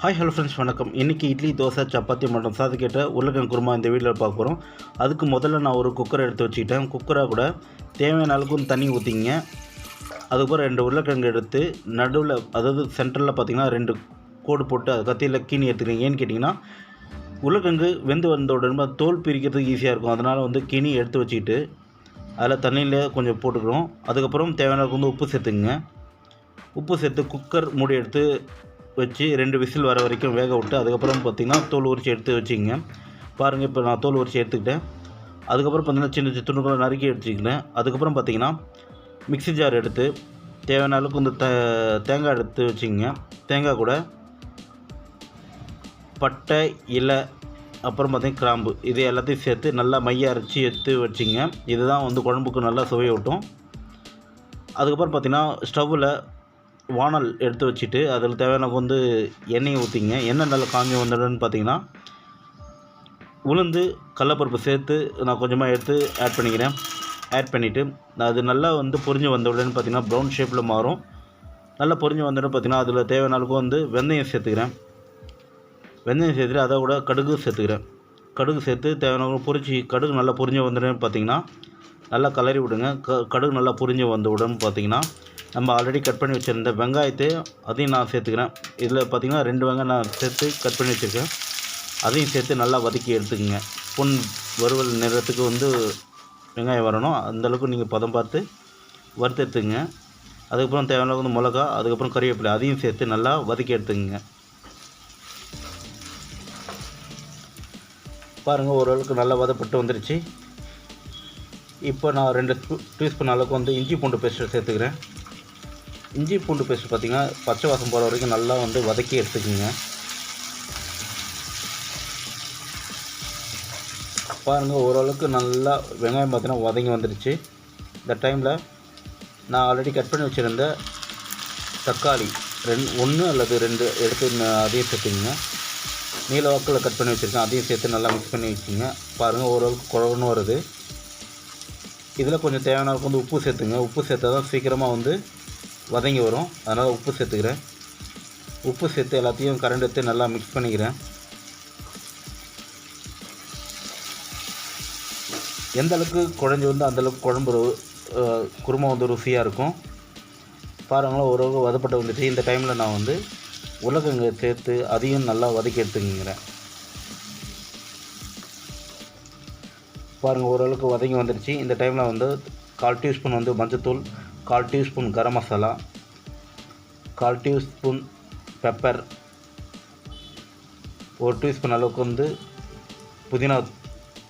Hi hello friends வணக்கம். இன்றைக்கி இட்லி தோசை சப்பாத்தி மற்றும் சாதக்கேட்ட உருளைக்கிழங்கு குருமா இந்த வீட்டில் பார்க்க போகிறோம் அதுக்கு முதல்ல நான் ஒரு குக்கரை எடுத்து வச்சுக்கிட்டேன். குக்கராக கூட தேவையான அளவுக்கு தண்ணி ஊற்றிங்க அதுக்கப்புறம் ரெண்டு உருளைக்கிழங்கு எடுத்து நடுவில் அதாவது சென்டரில் பார்த்தீங்கன்னா ரெண்டு கோடு போட்டு அது கத்தியில் கீனி எடுத்துக்கிறீங்க. ஏன்னு கேட்டிங்கன்னா உருளைக்கிழங்கு வெந்து வந்த உடனே தோல் பிரிக்கிறதுக்கு ஈஸியாக இருக்கும். அதனால் வந்து கினி எடுத்து வச்சுக்கிட்டு அதில் தண்ணியில் கொஞ்சம் போட்டுக்கிறோம். அதுக்கப்புறம் தேவையான அளவுக்கு வந்து உப்பு சேர்த்துக்குங்க. உப்பு சேர்த்து குக்கர் மூடி எடுத்து வச்சு ரெண்டு விசில் வர வரைக்கும் வேக விட்டு அதுக்கப்புறம் பார்த்திங்கன்னா தோல் உரிச்சி எடுத்து வச்சுக்கோங்க. பாருங்கள் இப்போ நான் தோல் உரிச்சி எடுத்துக்கிட்டேன். அதுக்கப்புறம் பார்த்திங்கன்னா சின்ன சின்ன துணுக்களை நறுக்கி எடுத்துக்கிட்டேன். அதுக்கப்புறம் பார்த்திங்கன்னா மிக்ஸி ஜார் எடுத்து தேவையான அளவுக்கு இந்த தேங்காய் எடுத்து வச்சுக்கோங்க. தேங்காய் கூட பட்டை இலை அப்புறம் பார்த்திங்கன்னா கிராம்பு இது எல்லாத்தையும் சேர்த்து நல்லா மைய அரைச்சி எடுத்து வச்சுங்க இதுதான் வந்து குழம்புக்கு நல்லா சுவையை அதுக்கப்புறம் பார்த்திங்கன்னா ஸ்டவ்வில் வானல் எடுத்து வச்சுட்டு அதில் தேவையான வந்து எண்ணெயை ஊற்றிங்க எண்ணெய் நல்லா காஞ்சி வந்துடுன்னு பார்த்தீங்கன்னா உளுந்து கடலப்பருப்பு சேர்த்து நான் கொஞ்சமாக எடுத்து ஆட் பண்ணிக்கிறேன். ஆட் பண்ணிவிட்டு அது நல்லா வந்து பொரிஞ்சு வந்த உடனே பார்த்திங்கன்னா ப்ரௌன் ஷேப்பில் மாறும். நல்லா பொரிஞ்சு வந்தோடனே பார்த்திங்கன்னா அதில் தேவையான அளவுக்கு வந்து வெந்தயம் சேர்த்துக்கிறேன். வெந்தயம் சேர்த்துட்டு அதை கூட கடுகு சேர்த்துக்கிறேன். கடுகு சேர்த்து தேவையான பொரிச்சு கடுகு நல்லா பொரிஞ்சு வந்துடுன்னு பார்த்திங்கன்னா நல்லா கலரி விடுங்க. க கடுகு நல்லா புரிஞ்சு வந்த உடனே பார்த்திங்கன்னா நம்ம ஆல்ரெடி கட் பண்ணி வச்சுருந்த வெங்காயத்தை அதையும் நான் சேர்த்துக்கிறேன். இதில் பார்த்திங்கன்னா ரெண்டு வெங்காயம் நான் சேர்த்து கட் பண்ணி வச்சுருக்கேன். அதையும் சேர்த்து நல்லா வதக்கி எடுத்துக்கோங்க. பொன் வறுவல் நிறத்துக்கு வந்து வெங்காயம் வரணும். அந்தளவுக்கு நீங்கள் பதம் பார்த்து வறுத்து எடுத்துங்க அதுக்கப்புறம் தேவையான வந்து மிளகா அதுக்கப்புறம் கறிவேப்பிலை அதையும் சேர்த்து நல்லா வதக்கி எடுத்துக்கங்க. பாருங்கள் ஓரளவுக்கு நல்லா வதப்பட்டு வந்துருச்சு. இப்போ நான் ரெண்டு டீஸ்பூன் அளவுக்கு வந்து இஞ்சி பூண்டு பேஸ்ட்டு சேர்த்துக்கிறேன். இஞ்சி பூண்டு பேஸ்ட் பார்த்திங்கன்னா பச்சை வாசம் போகிற வரைக்கும் நல்லா வந்து வதக்கி எடுத்துக்கோங்க. பாருங்கள் ஓரளவுக்கு நல்லா வெங்காயம் பார்த்தீங்கன்னா வதங்கி வந்துடுச்சு. இந்த டைமில் நான் ஆல்ரெடி கட் பண்ணி வச்சுருந்த தக்காளி ரெண்டு ஒன்று அல்லது ரெண்டு எடுத்து அதையும் சேர்த்துங்க நீல வாக்கில் கட் பண்ணி வச்சுருக்கேன் அதையும் சேர்த்து நல்லா மிக்ஸ் பண்ணி வச்சுங்க பாருங்கள் ஓரளவுக்கு குழவுன்னு வருது. இதில் கொஞ்சம் தேவையான வந்து உப்பு சேர்த்துங்க. உப்பு சேர்த்தா தான் சீக்கிரமாக வந்து வதங்கி வரும். அதனால் உப்பு சேர்த்துக்கிறேன். உப்பு சேர்த்து எல்லாத்தையும் கரண்ட் எடுத்து நல்லா மிக்ஸ் பண்ணிக்கிறேன். எந்த அளவுக்கு குழஞ்சி வந்து அந்தளவுக்கு குழம்பு குருமா வந்து ருசியாக இருக்கும். பாருங்களா ஓரளவுக்கு வதப்பட்டு வந்துட்டு இந்த டைமில் நான் வந்து உலகங்க சேர்த்து அதையும் நல்லா வதக்கி எடுத்துக்கிறேன். பாருங்கள் ஓரளவுக்கு வதங்கி வந்துடுச்சு இந்த டைமில் வந்து கால் டீஸ்பூன் வந்து மஞ்சத்தூள் கால் டீஸ்பூன் கரம் மசாலா கால் டீஸ்பூன் பெப்பர் ஒரு டீஸ்பூன் அளவுக்கு வந்து புதினா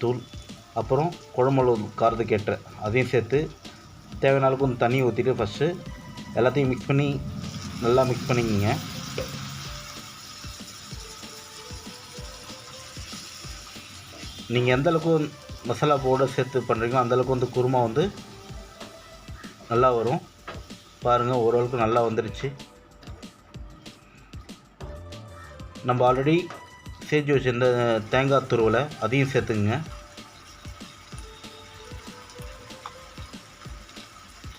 தூள் அப்புறம் குழம்பு காரத்துக்கு ஏற்ற அதையும் சேர்த்து தேவையான அளவுக்கு வந்து தண்ணி ஊற்றிட்டு ஃபஸ்ட்டு எல்லாத்தையும் மிக்ஸ் பண்ணி நல்லா மிக்ஸ் பண்ணிக்கிங்க. நீங்கள் எந்த அளவுக்கு மசாலா பவுடர் சேர்த்து பண்ணுறீங்களோ அந்தளவுக்கு வந்து குருமா வந்து நல்லா வரும். பாருங்கள் ஓரளவுக்கு நல்லா வந்துருச்சு. நம்ம ஆல்ரெடி சேர்த்து வச்சுருந்த தேங்காய் துருவலை அதையும் சேர்த்துங்க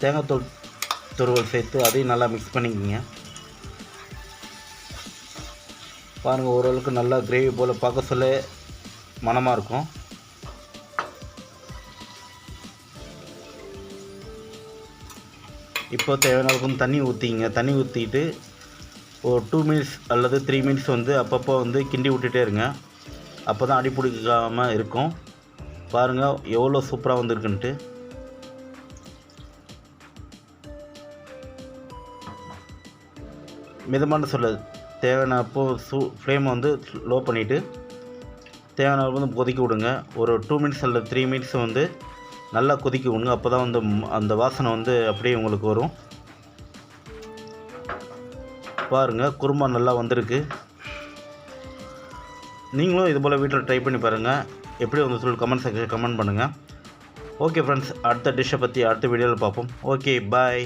தேங்காய் தூள் துருவல் சேர்த்து அதையும் நல்லா மிக்ஸ் பண்ணிக்கோங்க. பாருங்கள் ஓரளவுக்கு நல்லா கிரேவி போல் பார்க்க சொல்ல மனமாக இருக்கும். இப்போ தேவையான அளவுக்கு தண்ணி ஊற்றிங்க தண்ணி ஊற்றிட்டு ஒரு டூ மினிட்ஸ் அல்லது த்ரீ மினிட்ஸ் வந்து அப்பப்போ வந்து கிண்டி விட்டுட்டே இருங்க. அப்போ தான் அடி பிடிக்காமல் இருக்கும். பாருங்கள் எவ்வளோ சூப்பராக வந்திருக்குன்ட்டு. மிதமான சொல்ல தேவையான அப்போ சூ ஃப்ளேமை வந்து லோ பண்ணிவிட்டு தேவையான வந்து கொதிக்க விடுங்க. ஒரு டூ மினிட்ஸ் அல்லது த்ரீ மினிட்ஸ் வந்து நல்லா கொதிக்க விடுங்க. அப்போ தான் வந்து அந்த வாசனை வந்து அப்படியே உங்களுக்கு வரும். பாருங்கள் குருமா நல்லா வந்திருக்கு. நீங்களும் இது போல் வீட்டில் ட்ரை பண்ணி பாருங்கள் எப்படி வந்து சொல்லி கமெண்ட் செக்ஷன் கமெண்ட் பண்ணுங்கள் ஓகே ஃப்ரெண்ட்ஸ் அடுத்த டிஷ்ஷை பற்றி அடுத்த வீடியோவில் பார்ப்போம். Okay bye